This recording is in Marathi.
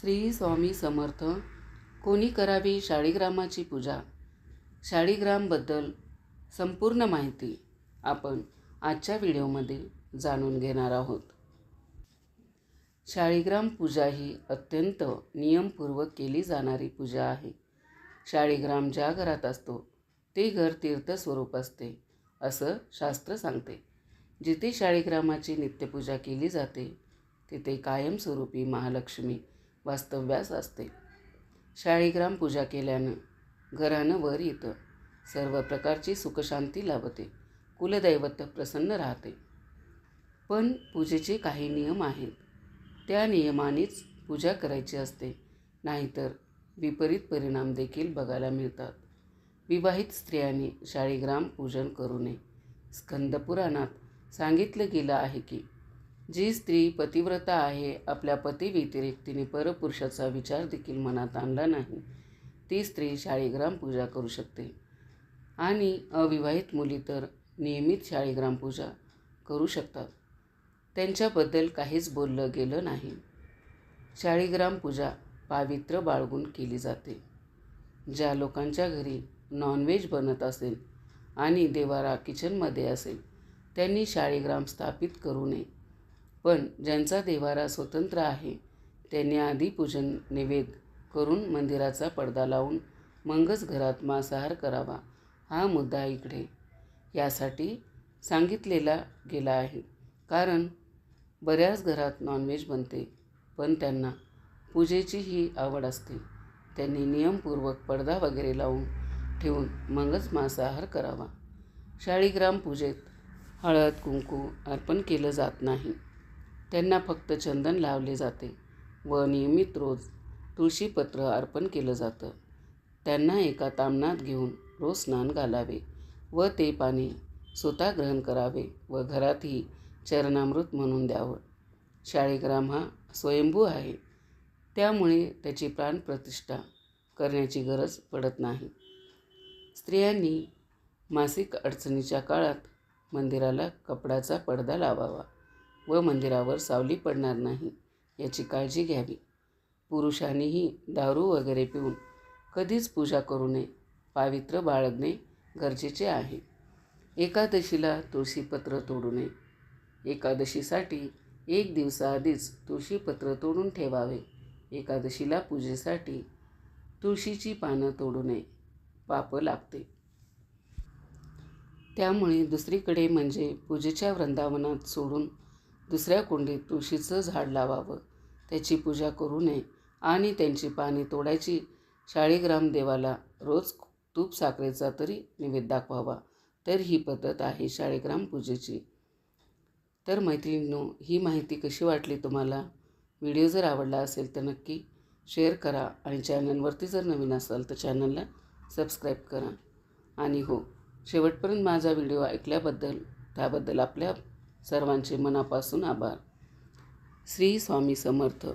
श्री स्वामी समर्थ. कोणी करावी शाळीग्रामाची पूजा? शाळीग्रामबद्दल संपूर्ण माहिती आपण आजच्या व्हिडिओमध्ये जाणून घेणार आहोत. शाळीग्राम पूजा ही अत्यंत नियमपूर्वक केली जाणारी पूजा आहे. शाळीग्राम ज्या घरात असतो ते घर तीर्थस्वरूप असते असं शास्त्र सांगते. जिथे शाळीग्रामाची नित्यपूजा केली जाते तिथे कायमस्वरूपी महालक्ष्मी वास्तव्यास असते. शाळीग्राम पूजा केल्यानं घरानं वर येतं. सर्व प्रकारची सुखशांती लाभते. कुलदैवत प्रसन्न राहते. पण पूजेचे काही नियम आहेत. त्या नियमानेच पूजा करायची असते. नाहीतर विपरीत परिणाम देखील बघायला मिळतात. विवाहित स्त्रियांनी शाळीग्राम पूजन करू नये. स्कंदपुराणात सांगितलं गेलं आहे की जी स्त्री पतिव्रता आहे आपल्या पतीव्यतिरिक्त तिने परपुरुषाचा विचार देखील मनात आणला नाही. ती स्त्री शाळीग्राम पूजा करू शकते. आणि अविवाहित मुली तर नियमित शाळीग्राम पूजा करू शकतात. त्यांच्याबद्दल काहीच बोललं गेलं नाही. शाळीग्राम पूजा पावित्र्य बाळगून केली जाते. ज्या लोकांच्या घरी नॉनव्हेज बनत असेल आणि देवारा किचनमध्ये असेल त्यांनी शाळीग्राम स्थापित करू नये. पण ज्यांचा देवारा स्वतंत्र आहे त्यांनी आधी पूजन निवेद करून मंदिराचा पडदा लावून मगच घरात मांसाहार करावा हा मुद्दा इकडे यासाठी सांगितलेला गेला आहे. कारण बऱ्याच घरात नॉनव्हेज बनते पण त्यांना पूजेचीही आवड असते. त्यांनी नियमपूर्वक पडदा वगैरे लावून ठेवून मगच मांसाहार करावा. शाळीग्राम पूजेत हळद कुंकू अर्पण केलं जात नाही. त्यांना फक्त चंदन लावले जाते व नियमित रोज तुळशीपत्र अर्पण केलं जातं. त्यांना एका तामणात घेऊन रोज स्नान घालावे व ते पाणी स्वतः ग्रहण करावे व घरातही चरणामृत म्हणून द्यावं. शाळेग्राम हा स्वयंभू आहे. त्यामुळे त्याची प्राणप्रतिष्ठा करण्याची गरज पडत नाही. स्त्रियांनी मासिक अडचणीच्या काळात मंदिराला कपड्याचा पडदा लावावा. व मंदिरावर सावली पडणार नाही याची काळजी घ्यावी. पुरुषांनीही दारू वगैरे पिऊन कधीच पूजा करू नये पावित्र्य बाळगणे गरजेचे आहे. एकादशीला तुळशीपत्र तोडू नये. एकादशीसाठी एक दिवसाआधीच तुळशीपत्र तोडून ठेवावे. एकादशीला पूजेसाठी तुळशीची पानं तोडू नये पाप लागते. त्यामुळे दुसरीकडे म्हणजे पूजेच्या वृंदावनात सोडून दुसऱ्या कुंडीत तुळशीचं झाड लावावं. त्याची पूजा करू नये आणि त्यांची पाने तोडायची. शाळीग्राम देवाला रोज तूप साखरेचा तरी निवेद दाखवावा. तर ही पद्धत आहे शाळीग्राम पूजेची. तर मैत्रिणींनो ही माहिती कशी वाटली तुम्हाला? व्हिडिओ जर आवडला असेल तर नक्की शेअर करा आणि चॅनलवरती जर नवीन असाल तर चॅनलला सबस्क्राईब करा. आणि हो शेवटपर्यंत माझा व्हिडिओ ऐकल्याबद्दल त्याबद्दल आपल्या सर्वांचे मनापासून आभार. श्री स्वामी समर्थ.